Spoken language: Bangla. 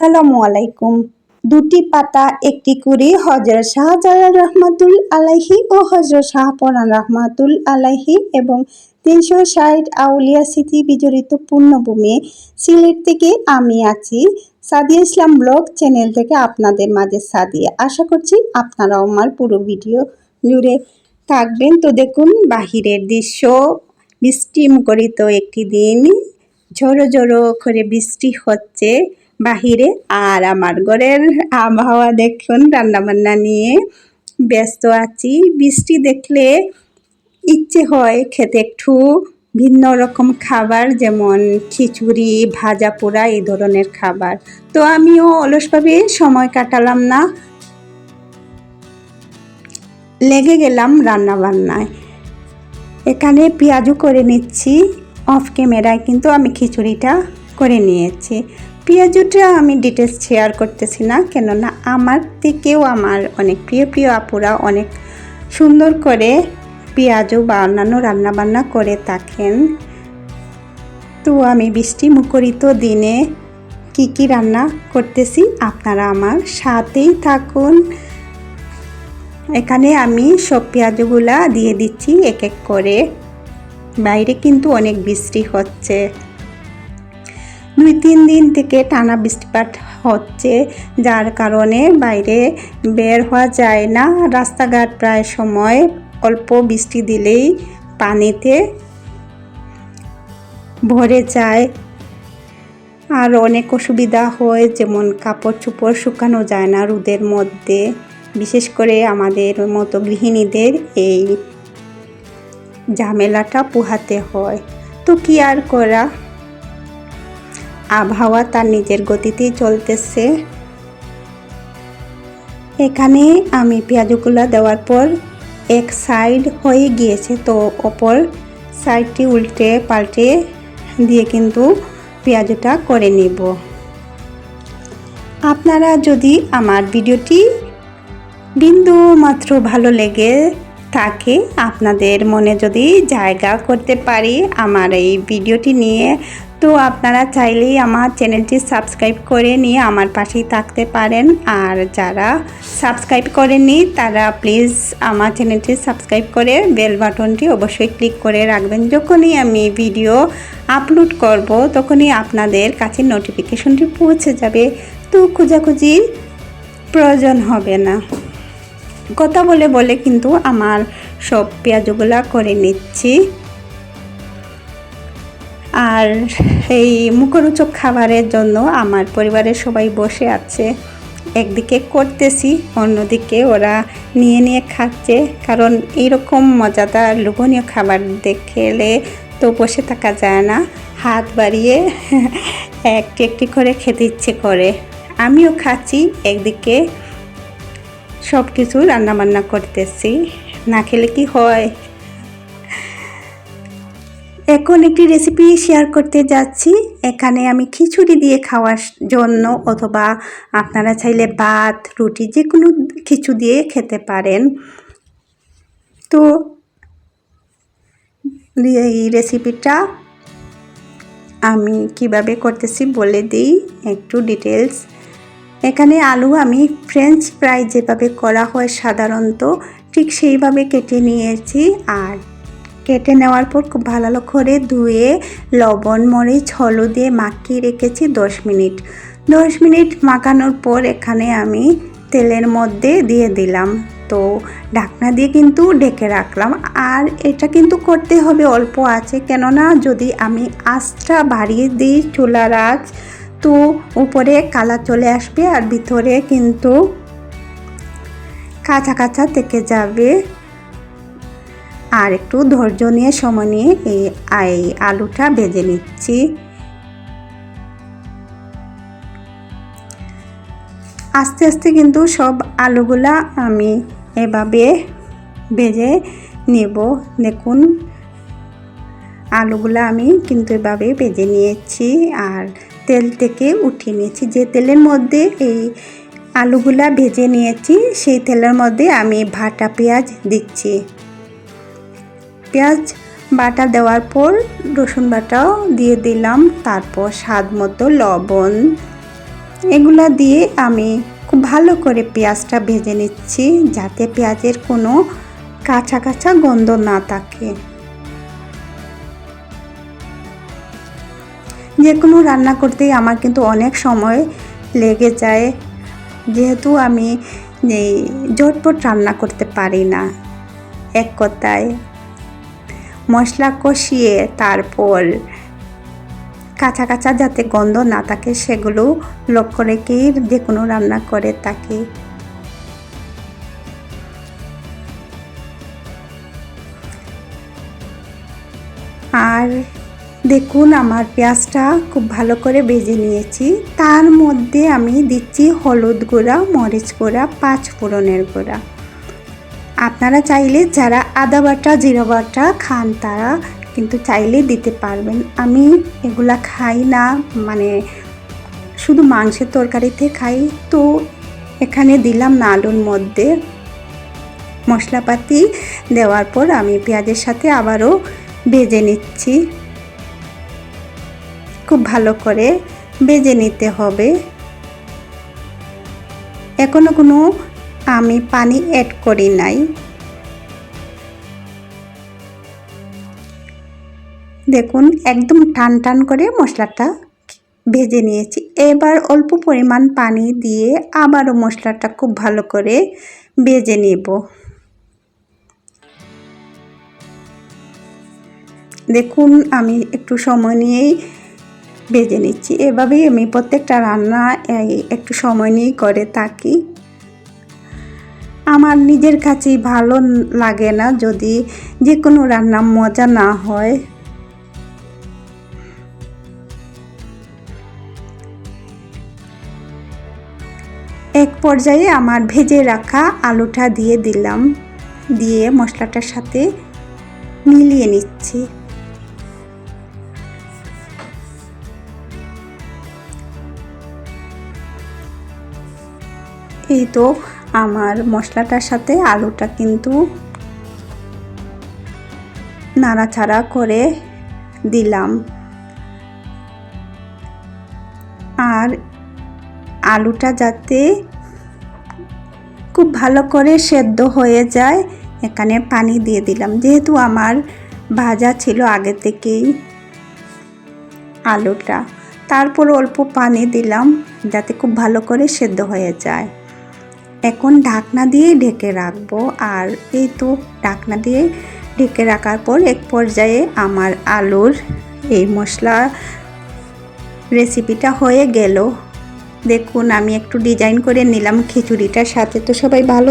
সালামু আলাইকুম। দুটি পাতা, একটি করে হজরত শাহজালাল রহমাতুল আলাইহি ও হজরত শাহপরান রহমাতুল আলাইহি এবং তিনশো ষাট আউলিয়া স্মৃতি বিজড়িত পূর্ণভূমি সিলেট থেকে আমি আছি। সাদিয়া ইসলাম ব্লগ চ্যানেল থেকে আপনাদের মাঝে সাদিয়া। আশা করছি আপনারা আমার পুরো ভিডিও জুড়ে থাকবেন। তো দেখুন, বাহিরের দৃশ্য, বৃষ্টি মুখরিত একটি দিন। ঝোড়ো ঝোড়ো করে বৃষ্টি হচ্ছে। বাহিরে আর আমার ঘরের আবহাওয়া দেখুন, রান্নাবান্না নিয়ে ব্যস্ত আছি। বৃষ্টি দেখলে ইচ্ছে হয় খেতে একটু ভিন্ন রকম খাবার, যেমন খিচুড়ি, ভাজা পোড়া, এই ধরনের খাবার। তো আমিও অলসভাবে সময় কাটালাম না। লেগে গেলাম রান্না বান্নায় এখানে পেঁয়াজও করে নিচ্ছি, অফ ক্যামেরায় কিন্তু আমি খিচুড়িটা করে নিয়েছি। পেঁয়াজুটা আমি ডিটেলস শেয়ার করতেছি না, কেননা আমার থেকেও আমার অনেক প্রিয় প্রিয় আপুরা অনেক সুন্দর করে পেঁয়াজও বা অন্যান্য রান্নাবান্না করে থাকেন। তো আমি বৃষ্টি মুখরিত দিনে কি কি রান্না করতেছি আপনারা আমার সাথেই থাকুন। এখানে আমি সব পেঁয়াজগুলা দিয়ে দিচ্ছি এক এক করে। বাইরে কিন্তু অনেক বৃষ্টি হচ্ছে। দুই তিন দিন থেকে টানা বৃষ্টিপাত হচ্ছে, যার কারণে বাইরে বের হওয়া যায় না। রাস্তাঘাট প্রায় সময় অল্প বৃষ্টি দিলেই পানিতে ভরে যায়। আর অনেক অসুবিধা হয়, যেমন কাপড় চোপড় শুকানো যায় না রোদের মধ্যে। বিশেষ করে আমাদের মতো গৃহিণীদের এই ঝামেলাটা পোহাতে হয়। তো কি আর করা? আবহাওয়া তার নিজের গতিতেই চলতেছে। এখানে আমি পেঁয়াজগুলো দেওয়ার পর এক সাইড হয়ে গিয়েছে, তো অপর সাইডটি উল্টে পাল্টে দিয়ে কিন্তু পেঁয়াজটা করে নিব। আপনারা যদি আমার ভিডিওটি বিন্দু মাত্র ভালো লেগে থাকে, আপনাদের মনে যদি জায়গা করতে পারি, আমার এই ভিডিওটি নিয়ে তো আপনারা চাইলেই আমার চ্যানেলটি সাবস্ক্রাইব করে নিয়ে আমার পাশেই থাকতে পারেন। আর যারা সাবস্ক্রাইব করেননি, তারা প্লিজ আমার চ্যানেলটি সাবস্ক্রাইব করে বেল বাটনটি অবশ্যই ক্লিক করে রাখবেন। যখনই আমি ভিডিও আপলোড করব, তখনই আপনাদের কাছে নোটিফিকেশনটি পৌঁছে যাবে। তো খোঁজাখুঁজির প্রয়োজন হবে না। কথা বলে বলে কিন্তু আমার সব পেঁয়াজগুলা করে নিচ্ছি। আর এই মুখরোচক খাবারের জন্য আমার পরিবারের সবাই বসে আছে। একদিকে করতেছি, অন্যদিকে ওরা নিয়ে নিয়ে খাচ্ছে। কারণ এইরকম মজাদার লোভনীয় খাবার দেখলে তো বসে থাকা যায় না। হাত বাড়িয়ে একটি একটি করে খেতে ইচ্ছে করে। আমিও খাচ্ছি, একদিকে সব কিছু রান্নাবান্না করতেছি। না খেলে কি হয়? এখন একটি রেসিপি শেয়ার করতে যাচ্ছি। এখানে আমি খিচুড়ি দিয়ে খাওয়ার জন্য অথবা আপনারা চাইলে ভাত, রুটি যে কোনো কিছু দিয়ে খেতে পারেন। তো, এই রেসিপিটা আমি কীভাবে করতেছি বলে দিই একটু ডিটেলস এখানে আলু আমি ফ্রেঞ্চ ফ্রাই যেভাবে করা হয় সাধারণত, ঠিক সেইভাবে কেটে নিয়েছি। আর কেটে নেওয়ার পর খুব ভালো করে ধুয়ে লবণ, মরিচ, হলুদ দিয়ে মাখিয়ে রেখেছি দশ মিনিট। দশ মিনিট মাখানোর পর এখানে আমি তেলের মধ্যে দিয়ে দিলাম। তো ঢাকনা দিয়ে কিন্তু ডেকে রাখলাম। আর এটা কিন্তু করতে হবে, অল্প আছে। কেননা যদি আমি আঁচটা বাড়িয়ে দিই চুলার আঁচ, তো উপরে কালা চলে আসবে আর ভিতরে কিন্তু কাঁচা কাঁচা থেকে যাবে। আর একটু ধৈর্য নিয়ে সময় নিয়ে এই আলুটা ভেজে নিচ্ছি। আস্তে আস্তে কিন্তু সব আলুগুলা আমি এভাবে ভেজে নেব। দেখুন, আলুগুলা আমি কিন্তু এভাবে ভেজে নিয়েছি আর তেল থেকে উঠিয়ে নিয়েছি। যে তেলের মধ্যে এই আলুগুলা ভেজে নিয়েছি, সেই তেলের মধ্যে আমি ভাটা পেঁয়াজ দিচ্ছি। পেঁয়াজ বাটা দেওয়ার পর রসুন বাটাও দিয়ে দিলাম, তারপর স্বাদ মতো লবণ। এগুলা দিয়ে আমি খুব ভালো করে পেঁয়াজটা ভেজে নিচ্ছি, যাতে পেঁয়াজের কোনো কাঁচা কাঁচা গন্ধ না থাকে। যে কোনো রান্না করতেই আমার কিন্তু অনেক সময় লেগে যায়, যেহেতু আমি এই ঝটপট রান্না করতে পারি না। এক কথায় মশলা কষিয়ে তারপর কাঁচা কাঁচা যাতে গন্ধ না থাকে, সেগুলো লক্ষ্য রেখেই যে কোনো রান্না করে থাকি আর দেখুন, আমার পেঁয়াজটা খুব ভালো করে ভেজে নিয়েছি। তার মধ্যে আমি দিচ্ছি হলুদ গুঁড়া, মরিচ গুঁড়া পাঁচ ফোড়নের গুঁড়া। আপনারা চাইলে যারা আদা বাটা, জিরা বাটা খান তারা কিন্তু চাইলে দিতে পারবেন। আমি এগুলা খাই না মানে শুধু মাংসের তরকারিতে খাই। তো এখানে দিলাম না আলুর মধ্যে মশলাপাতি। দেওয়ার পর আমি পেঁয়াজের সাথে আবারও ভেজে নিচ্ছি। খুব ভালো করে বেজে নিতে হবে। এখনও কোনো আমি পানি অ্যাড করি নাই। দেখুন, একদম টান টান করে মশলাটা ভেজে নিয়েছি। এবার অল্প পরিমাণ পানি দিয়ে আবারও মশলাটা খুব ভালো করে ভেজে নেব। দেখুন, আমি একটু সময় নিয়েই ভেজে নিচ্ছি। এভাবেই আমি প্রত্যেকটা রান্না একটু সময় নিয়েই করে থাকি। আমার নিজের কাছেই ভালো লাগে না যদি যে কোনো রান্না মজা না হয়। এক পর্যায়ে আমার ভেজে রাখা আলুটা দিয়ে দিলাম। দিয়ে মশলাটার সাথে মিলিয়ে নিচ্ছি। এই তো আমার মশলাটার সাথে আলুটা কিন্তু নাড়াচাড়া করে দিলাম। আর আলুটা যাতে খুব ভালো করে সেদ্ধ হয়ে যায়, এখানে পানি দিয়ে দিলাম। যেহেতু আমার ভাজা ছিল আগে থেকেই আলুটা, তারপর অল্প পানি দিলাম যাতে খুব ভালো করে সেদ্ধ হয়ে যায়। এখন ঢাকনা দিয়ে ঢেকে রাখব। আর এই তো ঢাকনা দিয়ে ঢেকে রাখার পর এক পর্যায়ে আমার আলুর এই মশলা রেসিপিটা হয়ে গেল। দেখুন, আমি একটু ডিজাইন করে নিলাম খিচুড়িটার সাথে। তো সবাই ভালো